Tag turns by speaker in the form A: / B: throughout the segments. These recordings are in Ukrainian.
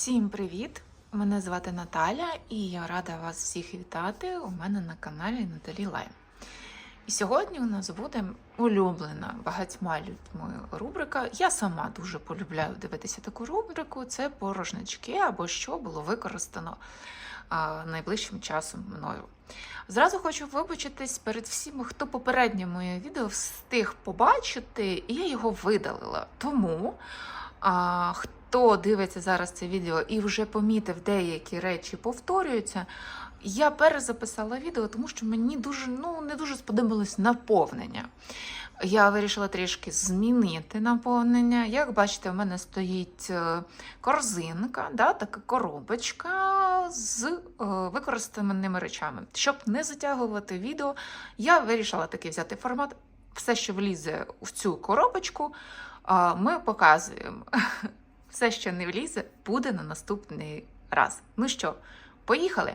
A: Всім привіт! Мене звати Наталя і я рада вас всіх вітати у мене на каналі Наталі Лайм. І сьогодні у нас буде улюблена багатьма людьми рубрика. Я сама дуже полюбляю дивитися таку рубрику. Це порожнички або що було використано найближчим часом мною. Зразу хочу вибачитись перед всіма, хто попереднє моє відео встиг побачити, і я його видалила. Тому а, хто дивиться зараз це відео і вже помітив деякі речі повторюються, я перезаписала відео, тому що мені дуже ну не дуже сподобалось наповнення. Я вирішила трішки змінити наповнення. Як бачите, в мене стоїть е, корзинка, да, така коробочка з е, використаними речами. Щоб не затягувати відео, я вирішила таки взяти формат. Все, що влізе в цю коробочку, ми показуємо. Все, що не влізе, буде на наступний раз. Ну що, поїхали?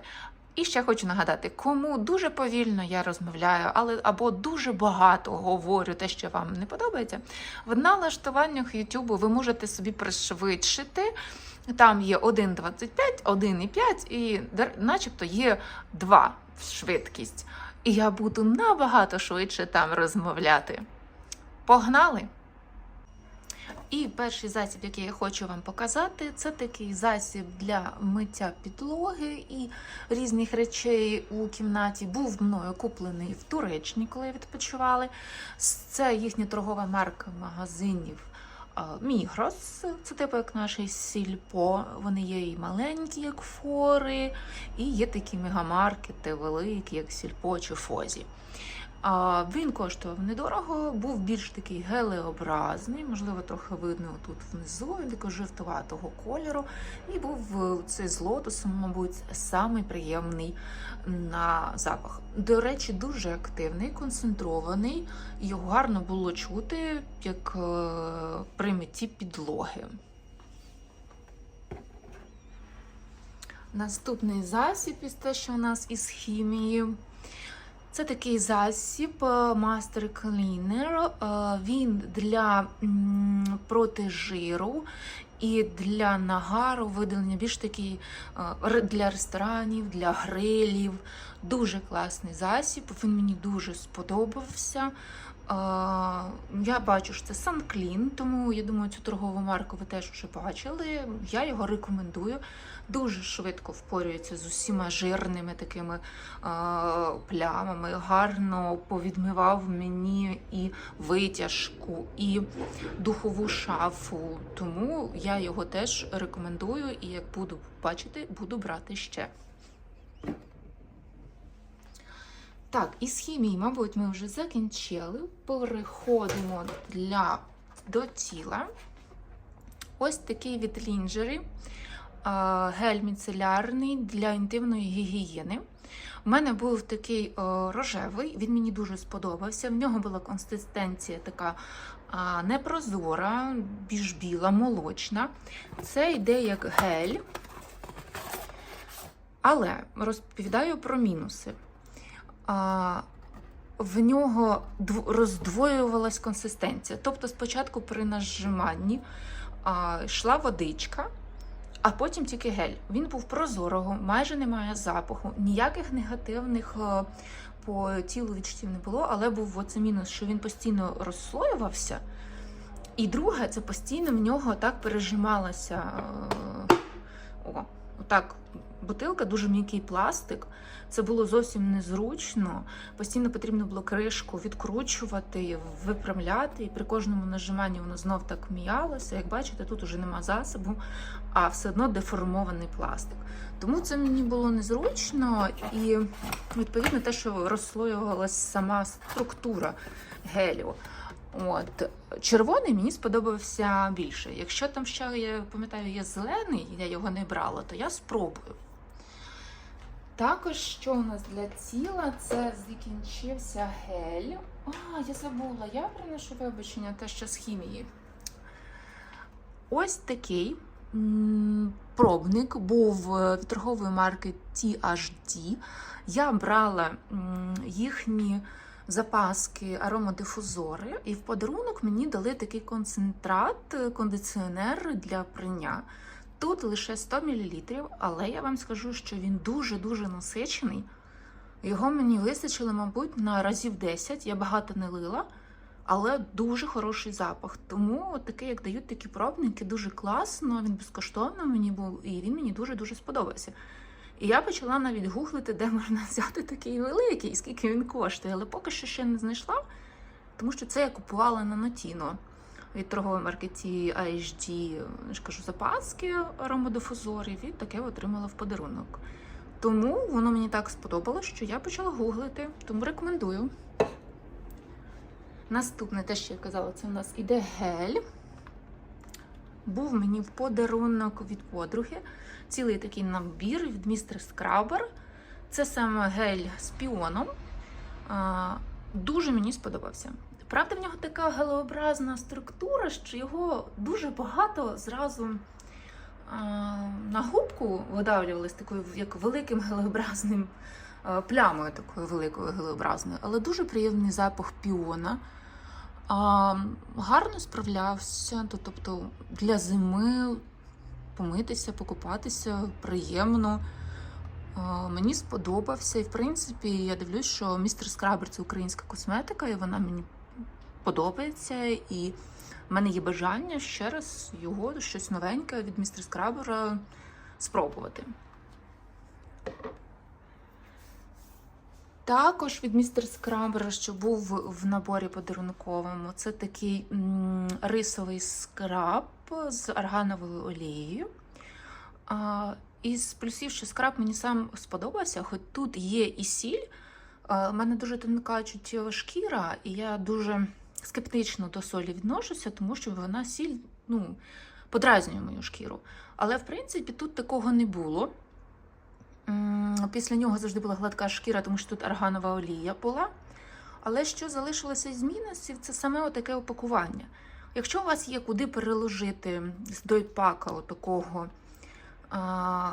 A: І ще хочу нагадати, кому дуже повільно я розмовляю, але або дуже багато говорю те, що вам не подобається. В налаштуваннях YouTube ви можете собі пришвидшити. Там є 1,25, 1,5 і начебто є 2 швидкість. І я буду набагато швидше там розмовляти. Погнали! І перший засіб, який я хочу вам показати, це такий засіб для миття підлоги і різних речей у кімнаті. Був мною куплений в Туреччині, коли відпочивали. Це їхня торгова марка магазинів. Мігрос, це типу як наш сільпо. Вони є і маленькі, як фори, і є такі мегамаркети великі, як сільпо чи фозі. Він коштував недорого, був більш такий гелеобразний, можливо, трохи видно тут внизу, він такого жовтуватого кольору. І був е, цей з лотосом, мабуть, самий приємний на запах. До речі, дуже активний, концентрований. Його гарно було чути, як е, при митті підлоги. Наступний засіб із те, що у нас із хімією. Це такий засіб е, Master Cleaner. Е, Він для м, проти жиру і для нагару видалення більш такий е, для ресторанів, для грилів. Дуже класний засіб. Він мені дуже сподобався. Е, Я бачу, що це SunClean, тому я думаю, цю торгову марку ви теж вже бачили. Я його рекомендую. Дуже швидко впорюється з усіма жирними такими е, плямами, гарно повідмивав мені і витяжку, і духову шафу. Тому я його теж рекомендую і як буду бачити, буду брати ще. Так, із хімії, мабуть, ми вже закінчили. Переходимо для, до тіла. Ось такий від лінджері гель міцелярний для інтимної гігієни. У мене був такий рожевий, він мені дуже сподобався. В нього була консистенція така непрозора, більш біла, молочна. Це йде як гель. Але розповідаю про мінуси. В нього дв- роздвоювалась консистенція. Тобто, спочатку при нажиманні йшла водичка, а потім тільки гель. Він був прозорого, майже немає запаху, ніяких негативних е, по тілу відчуттів не було, але був оце мінус, що він постійно розслоювався. І друге, це постійно в нього так пережималася. е, О, отак, бутилка, дуже м'який пластик. Це було зовсім незручно. Постійно потрібно було кришку відкручувати, виправляти, і при кожному нажиманні воно знов так м'ялося. Як бачите, тут уже нема засобу, а все одно деформований пластик. Тому це мені було незручно і відповідно те, що розслоювалася сама структура гелю. От червоний мені сподобався більше. Якщо там ще я пам'ятаю, є зелений, я його не брала, то я спробую. Також, що у нас для тіла, це закінчився гель. А, я забула, я приношу вибачення те, що з хімії. Ось такий пробник був е, торгової марки THD. Я брала їхні запаски аромадифузори, і в подарунок мені дали такий концентрат, е, кондиціонер для прання. Тут лише 100 мл, але я вам скажу, що він дуже-дуже насичений. Його мені вистачило, мабуть, на разів 10. Я багато не лила, але дуже хороший запах. Тому такий, як дають такі пробники, дуже класно. Він безкоштовно мені був, і він мені дуже-дуже сподобався. І я почала навіть гуглити, де можна взяти такий великий, і скільки він коштує, але поки що ще не знайшла, тому що це я купувала на Notino від торгової маркеті AHD, я ж кажу, запаски аромадифузорів, і таке отримала в подарунок. Тому воно мені так сподобалось, що я почала гуглити, тому рекомендую. Наступне, те, що я казала, це у нас іде гель. Був мені в подарунок від подруги. Цілий такий набір від містер Скрабер. Це саме гель з піоном. Дуже мені сподобався. Правда, в нього така гелеобразна структура, що його дуже багато зразу на губку видавлювалось такою, як великим гелеобразним плямою, такою великою гелеобразною, але дуже приємний запах піона. А, гарно справлявся, то, тобто для зими помитися, покупатися приємно. Мені сподобався, і в принципі я дивлюсь, що містер Скрабер це українська косметика, і вона мені подобається. І в мене є бажання ще раз його щось новеньке від містер Скрабера спробувати. Також від містер Скрабера, що був в наборі подарунковому, це такий рисовий скраб з аргановою олією. А, із плюсів, що скраб мені сам сподобався, хоч тут є і сіль. У мене дуже тонка чуттєва шкіра, і я дуже скептично до солі відношуся, тому що вона сіль ну, подразнює мою шкіру. Але в принципі тут такого не було. Після нього завжди була гладка шкіра, тому що тут арганова олія була. Але що залишилося із мінусів, це саме отаке опакування. Якщо у вас є куди переложити з дойпака отакого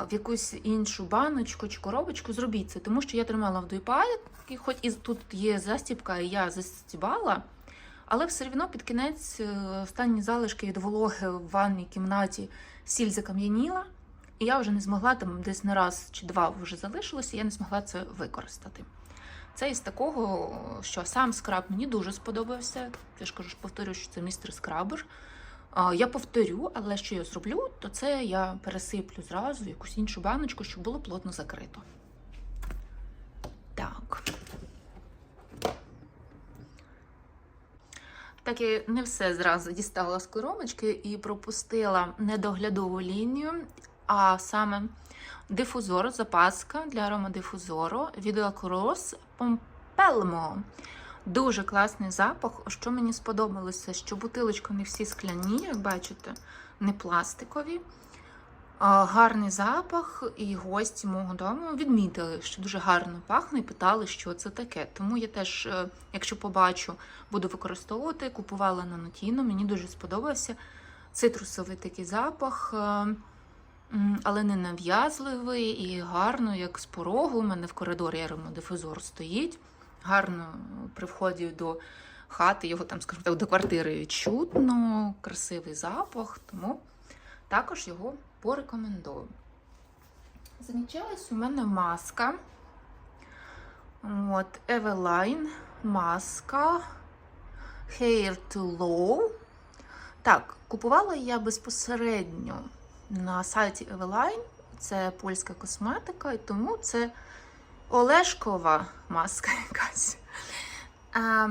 A: в якусь іншу баночку чи коробочку, зробіть це, тому що я тримала в дойпакі, хоч і тут є застібка, і я застібала, але все одно під кінець е, останні залишки від вологи в ванній кімнаті сіль закам'яніла. І я вже не змогла там десь на раз чи два вже залишилося, я не змогла це використати. Це із такого, що сам скраб мені дуже сподобався. Я ж кажу, ж повторюю, що це містер скрабер. Я повторю, але що я зроблю, то це я пересиплю зразу в якусь іншу баночку, щоб було плотно закрито. Так. Так я не все зразу дістала з коробочки і пропустила недоглядову лінію, а саме дифузор, запаска для аромадифузору від Lacrosse Pompelmo. Дуже класний запах. Що мені сподобалося, що бутилочки не всі скляні, як бачите, не пластикові. Гарний запах, і гості мого дому відмітили, що дуже гарно пахне, і питали, що це таке. Тому я теж, е, якщо побачу, буду використовувати. Купувала на Notino, мені дуже сподобався. Цитрусовий такий запах, е, але не нав'язливий і гарно, як з порогу. У мене в коридорі аромадифузор стоїть. Гарно при вході до хати, його там, скажімо так, до квартири чутно, красивий запах, тому також його порекомендую. Замічалась у мене маска. От, Eveline маска Hair to Low. Так, купувала я безпосередньо на сайті Eveline. Це польська косметика, і тому це Олешкова маска якась. А,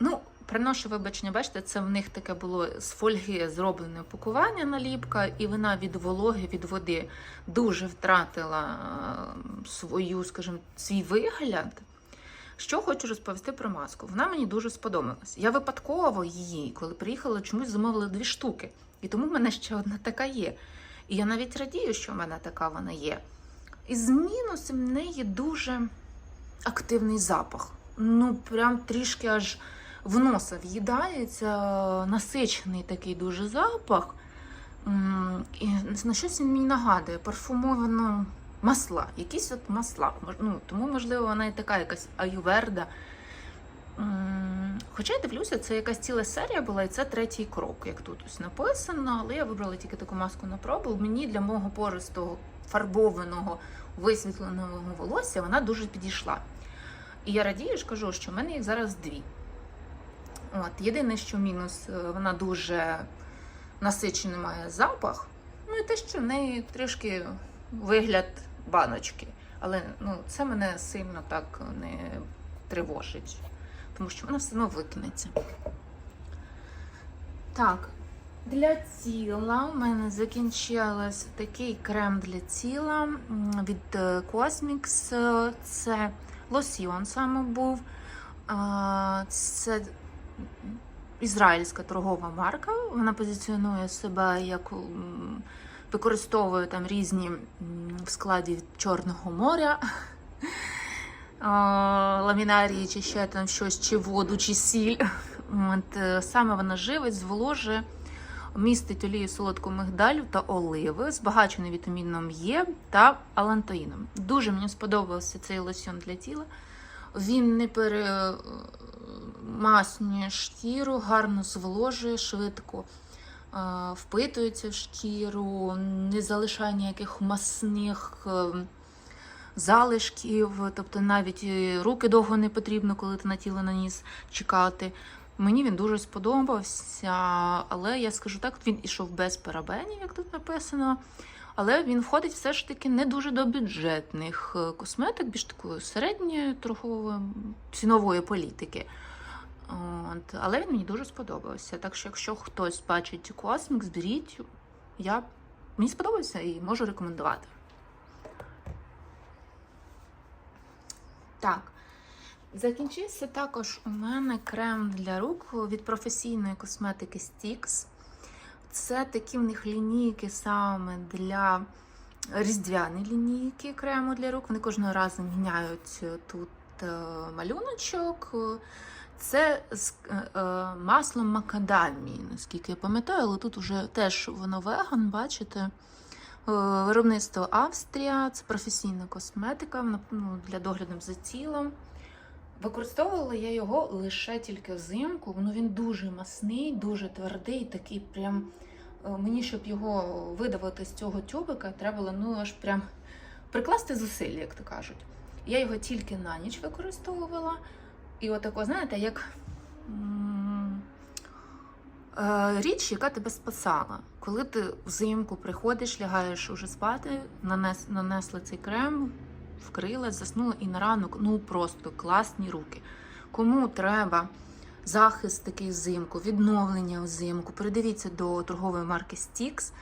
A: ну, приношу вибачення, бачите, це в них таке було з фольги зроблене упакування наліпка, і вона від вологи, від води дуже втратила е, свою, скажімо, свій вигляд. Що хочу розповісти про маску. Вона мені дуже сподобалась. Я випадково її, коли приїхала, чомусь замовила дві штуки. І тому в мене ще одна така є. І я навіть радію, що в мене така вона є. І з мінусом в неї дуже активний запах. Ну, прям трішки аж в носа в'їдається, насичений такий дуже запах. І на щось він мені нагадує парфумовано масла, якісь от масла. Ну, тому, можливо, вона і така якась аюверда. Хоча я дивлюся, це якась ціла серія була, і це третій крок, як тут ось написано. Але я вибрала тільки таку маску на пробу. Мені для мого пористого фарбованого висвітленого волосся вона дуже підійшла. І я радію ж кажу, що в мене їх зараз дві. От, єдине, що мінус, е, вона дуже насичений має запах. Ну і те, що в неї трішки вигляд баночки. Але ну, це мене сильно так не тривожить, тому що вона все одно викинеться. Так, для тіла у мене закінчилось такий крем для тіла від е, Cosmix. Це лосьйон саме був. Це ізраїльська торгова марка. Вона позиціонує себе як використовує там різні в складі Чорного моря. Ламінарії, чи ще там щось, чи воду, чи сіль. От, е, саме вона живить, зволожує, містить олію солодку мигдалю та оливи, збагачений вітаміном Е та алантоїном. Дуже мені сподобався цей лосьон для тіла. Він не перемаснює шкіру, гарно зволожує, швидко е, впитується в шкіру, не залишає ніяких масних залишків, тобто навіть руки довго не потрібно, коли ти на тіло наніс чекати. Мені він дуже сподобався, але я скажу так, він ішов без парабенів, як тут написано. Але він входить все ж таки не дуже до бюджетних е, косметик, більш такої середньої торгової цінової політики. От. Але він мені дуже сподобався. Так що, якщо хтось бачить космік, зберіть. Я... Мені сподобався і можу рекомендувати. Так. Закінчився також у мене крем для рук від професійної косметики Stix. Це такі в них лінійки саме для різдвяні лінійки крему для рук. Вони кожного разу міняють тут е, малюночок. Це з е, е, маслом макадамії, наскільки я пам'ятаю, але тут вже теж воно веган, бачите. Е, Виробництво Австрія, це професійна косметика ну, для догляду за тілом. Використовувала я його лише тільки взимку. Ну він дуже масний, дуже твердий, такий прям. е, Мені, щоб його видавати з цього тюбика, треба було ну аж прям прикласти зусилля, як то кажуть. Я його тільки на ніч використовувала. І отако, знаєте, як річ, яка тебе спасала. Коли ти взимку приходиш, лягаєш уже спати, нанес, нанесла цей крем, вкрила, заснула і на ранок ну просто класні руки. Кому треба захист такий взимку, відновлення взимку, передивіться до торгової марки Stix.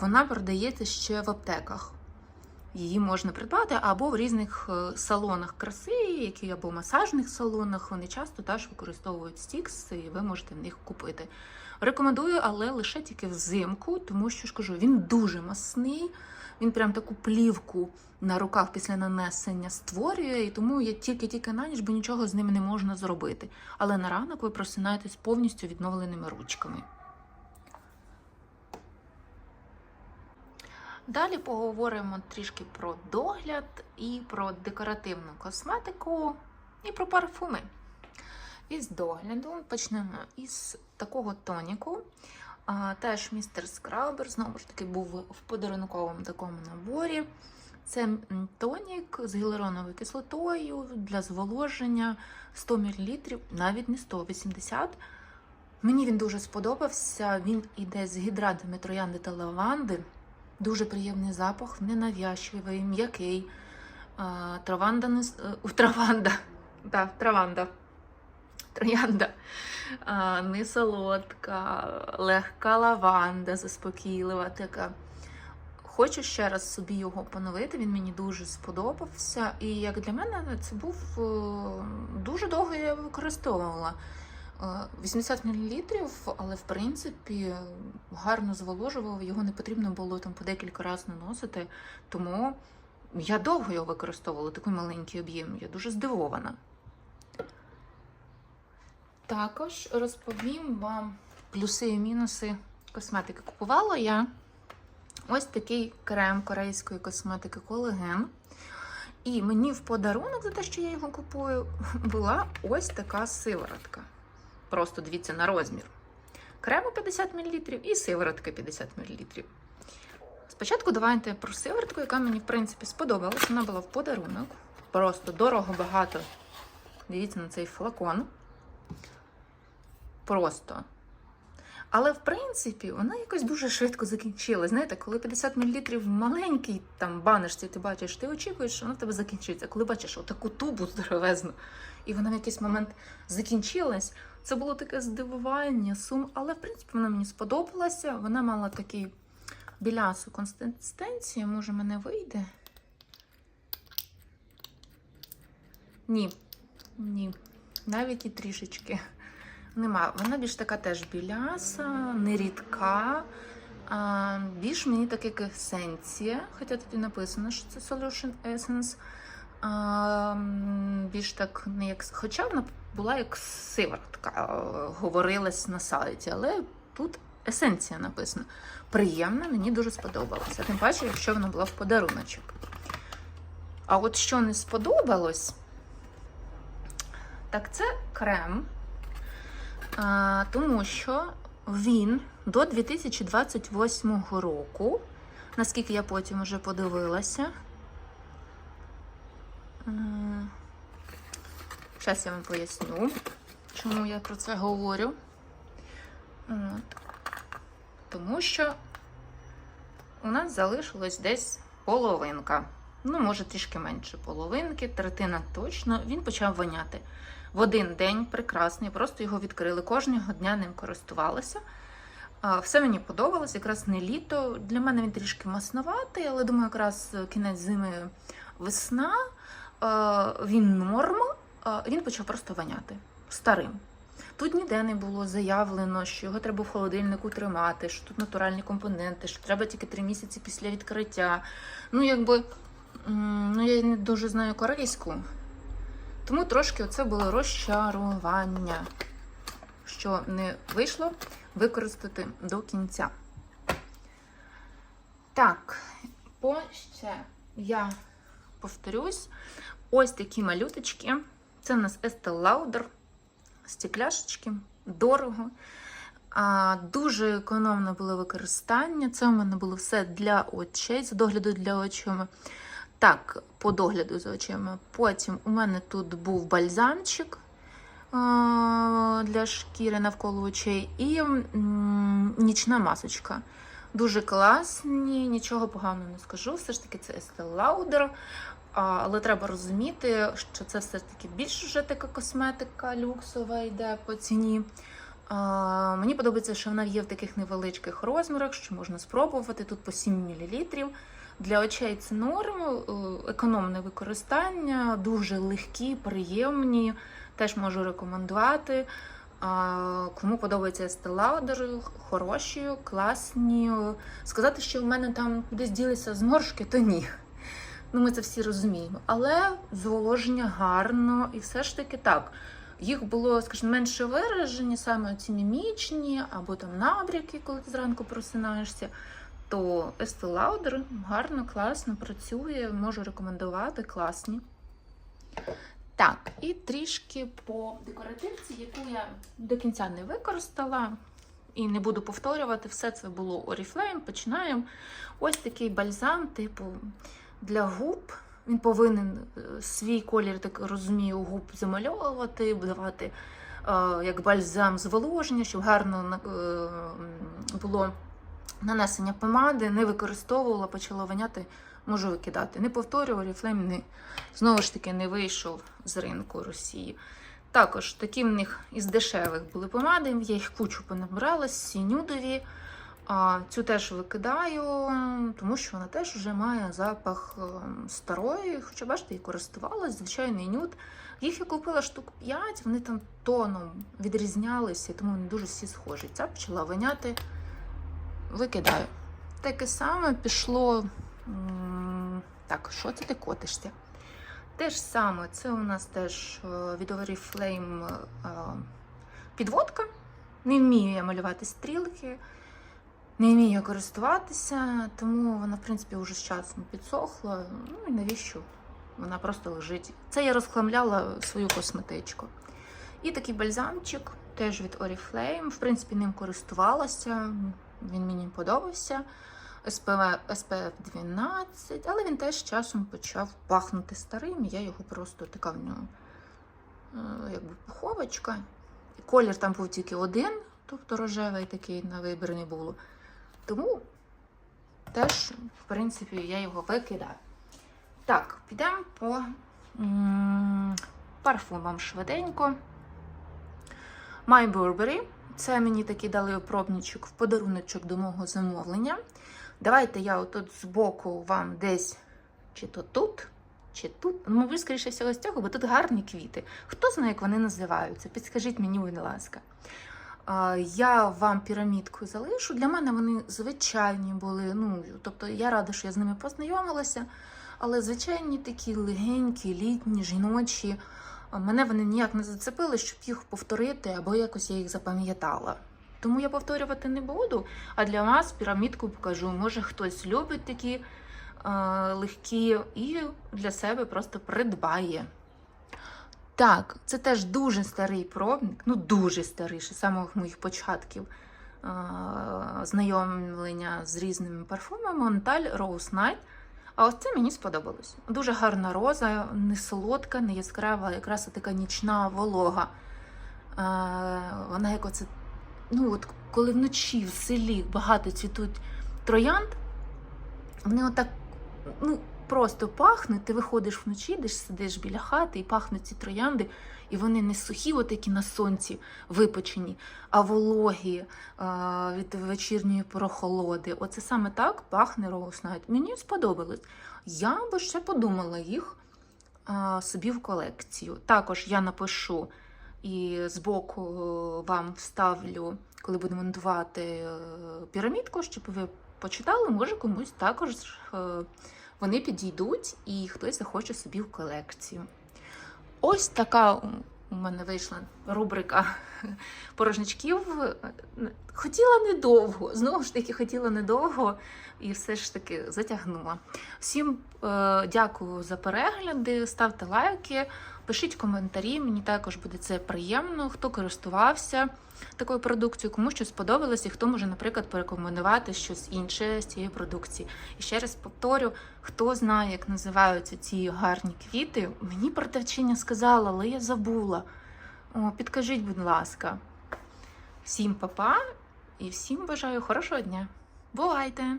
A: Вона продається ще в аптеках. Її можна придбати або в різних е, салонах краси, які або масажних салонах. Вони часто теж використовують Stix, і ви можете в них купити. Рекомендую, але лише тільки взимку, тому що ж кажу, він дуже масний. Він прям таку плівку на руках після нанесення створює, і тому я тільки-тільки на ніч, бо нічого з ними не можна зробити. Але на ранок ви просинаєтесь повністю відновленими ручками. Далі поговоримо трішки про догляд і про декоративну косметику, і про парфуми. Із догляду почнемо із такого тоніку. Теж містер Скрабер, знову ж таки, був в подарунковому такому наборі. Це тонік з гіалуроновою кислотою для зволоження 100 мл, навіть не 180 Мені він дуже сподобався. Він іде з гідратами троянди та лаванди. Дуже приємний запах, ненавязчивий, м'який. Траванда не е, траванда. Да, траванда. Троянда. Не солодка, легка лаванда, заспокійлива така. Хочу ще раз собі його поновити. Він мені дуже сподобався. І як для мене це був е, дуже довго я використовувала. Е, 80 мл, але в принципі гарно зволожував, його не потрібно було там по декілька разів наносити. Тому я довго його використовувала, такий маленький об'єм. Я дуже здивована. Також розповім вам плюси і мінуси косметики. Купувала я ось такий крем корейської косметики колаген. І мені в подарунок за те, що я його купую, була ось така сиворотка. Просто дивіться на розмір. Крему 50 мл і сиворотка 50 мл. Спочатку давайте про сиворотку, яка мені, в принципі, сподобалась. Вона була в подарунок. Просто дорого багато. Дивіться на цей флакон. Просто. Але, в принципі, вона якось дуже швидко закінчилась. Знаєте, коли 50 мл в маленькій там баночці ти бачиш, ти очікуєш, що вона в тебе закінчиться. Коли бачиш отаку тубу здоровезну, і вона в якийсь момент закінчилась, це було таке здивування, сум. Але, в принципі, вона мені сподобалася. Вона мала такий білясу консистенцію, може, мене вийде. Ні, ні, навіть і трішечки. Нема. Вона більш така теж біляса, нерідка. А, більш мені так як есенція, хоча тут і написано, що це Solution Essence. Більш так не як. Хоча вона була як сиворотка, а, говорилась на сайті, але тут есенція написана. Приємна, мені дуже сподобалося. Тим паче, якщо вона була в подаруночок. А от що не сподобалось, так це крем. А, тому що він до 2028 року, наскільки я потім вже подивилася. Зараз я вам поясню, чому я про це говорю. От. Тому що у нас залишилось десь половинка. Ну, може, трішки менше половинки, третина точно. Він почав воняти в один день прекрасний, просто його відкрили. Кожного дня ним користувалася. Все мені подобалось, якраз не літо. Для мене він трішки масноватий, але думаю, якраз кінець зими весна. А, Він норм, а, він почав просто воняти старим. Тут ніде не було заявлено, що його треба в холодильнику тримати, що тут натуральні компоненти, що треба тільки три місяці після відкриття. Ну, якби ну, я не дуже знаю корейську. Тому трошки оце було розчарування, що не вийшло використати до кінця. Так, по ще я повторюсь, ось такі малюточки. Це у нас Estee Lauder, стекляшечки, дорого. А, Дуже економне було використання. Це у мене було все для очей, з догляду для очима. Так, по догляду за очима. Потім у мене тут був бальзамчик для шкіри навколо очей і нічна масочка. Дуже класні, нічого поганого не скажу. Все ж таки, це Estee Lauder. Але треба розуміти, що це все ж таки більш вже така косметика люксова йде по ціні. А, Мені подобається, що вона є в таких невеличких розмірах, що можна спробувати. Тут по 7 мл. Для очей це норм, е, економне використання, дуже легкі, приємні. Теж можу рекомендувати. Кому подобається Estee Lauder, хороші, класні. Сказати, що в мене там кудись ділися зморшки, то ні. Ну, ми це всі розуміємо. Але зволоження гарно, і все ж таки так. Їх було, скажімо, менше виражені, саме ці мімічні, або там набряки, коли ти зранку просинаєшся. То Estee Lauder гарно, класно працює, можу рекомендувати, класні. Так, і трішки по декоративці, яку я до кінця не використала. І не буду повторювати, все це було Oriflame. Починаємо. Ось такий бальзам, типу, для губ. Він повинен е, свій колір, так розумію, губ замальовувати, давати е, як бальзам зволоження, щоб гарно е, було нанесення помади, не використовувала, почала воняти, можу викидати. Не повторював, Oriflame не, знову ж таки не вийшов з ринку Росії. Також такі в них із дешевих були помади, я їх кучу понабрала, сінюдові. А цю теж викидаю, тому що вона теж вже має запах ем, старої, хоча бачите, і користувалась, звичайний нюд. Їх я купила штук 5, вони там тоном відрізнялися, тому вони дуже всі схожі. Ця почала воняти, викидаю. Таке саме пішло. Так, що це ти котишся? Те ж саме, це у нас теж е, від е, підводка. Не вмію я малювати стрілки, не вмію користуватися, тому вона, в принципі, вже з часом підсохла. Ну і навіщо вона просто лежить. Це я розхламляла свою косметичку. І такий бальзамчик теж від Oriflame. В принципі, ним користувалася. Він мені подобався. SPF, SPF 12, але він теж часом почав пахнути старим. і Я його просто така в нього е, якби пуховочка. І колір там був тільки один, тобто рожевий такий на вибір не було. Тому теж, в принципі, я його викидаю. Так, підемо по парфумам швиденько. My Burberry. Це мені такий дали пробничок в подаруночок до мого замовлення. Давайте я отут збоку вам десь, чи то тут, чи тут. Ну, мабуть, скоріше всього з цього, бо тут гарні квіти. Хто знає, як вони називаються? Підскажіть мені, будь ласка. Я вам пірамідку залишу. Для мене вони звичайні були. Ну, тобто я рада, що я з ними познайомилася. Але звичайні такі легенькі, літні, жіночі. Мене вони ніяк не зацепили, щоб їх повторити, або якось я їх запам'ятала. Тому я повторювати не буду. А для вас пірамідку покажу. Може, хтось любить такі е, легкі і для себе просто придбає. Так, це теж дуже старий пробник, ну дуже старий, ще з самих моїх початків е, знайомлення з різними парфумами. Монталь Rose Night. А ось це мені сподобалось. Дуже гарна роза, не солодка, не яскрава, якраз така нічна волога. Е, вона як оце, ну от коли вночі в селі багато цвітуть троянд, вони отак ну, просто пахнуть. Ти виходиш вночі, десь сидиш біля хати і пахнуть ці троянди, і вони не сухі, отакі на сонці випечені, а вологі е, від вечірньої прохолоди. Оце саме так пахне Night. Мені сподобалось. Я би ще подумала їх е, собі в колекцію. Також я напишу і збоку е, вам вставлю, коли будемо монтувати е, пірамідку, щоб ви почитали, може комусь також е, вони підійдуть і хтось захоче собі в колекцію. Ось така у мене вийшла рубрика порожничків. Хотіла недовго, знову ж таки, хотіла недовго і все ж таки затягнула. Всім е, дякую за перегляди, ставте лайки, пишіть коментарі. Мені також буде це приємно, хто користувався такою продукцією, кому щось сподобалось, і хто може, наприклад, порекомендувати щось інше з цієї продукції. І ще раз повторю, хто знає, як називаються ці гарні квіти, мені продавчиня сказала, але я забула. О, підкажіть, будь ласка. Всім па-па і всім бажаю хорошого дня. Бувайте!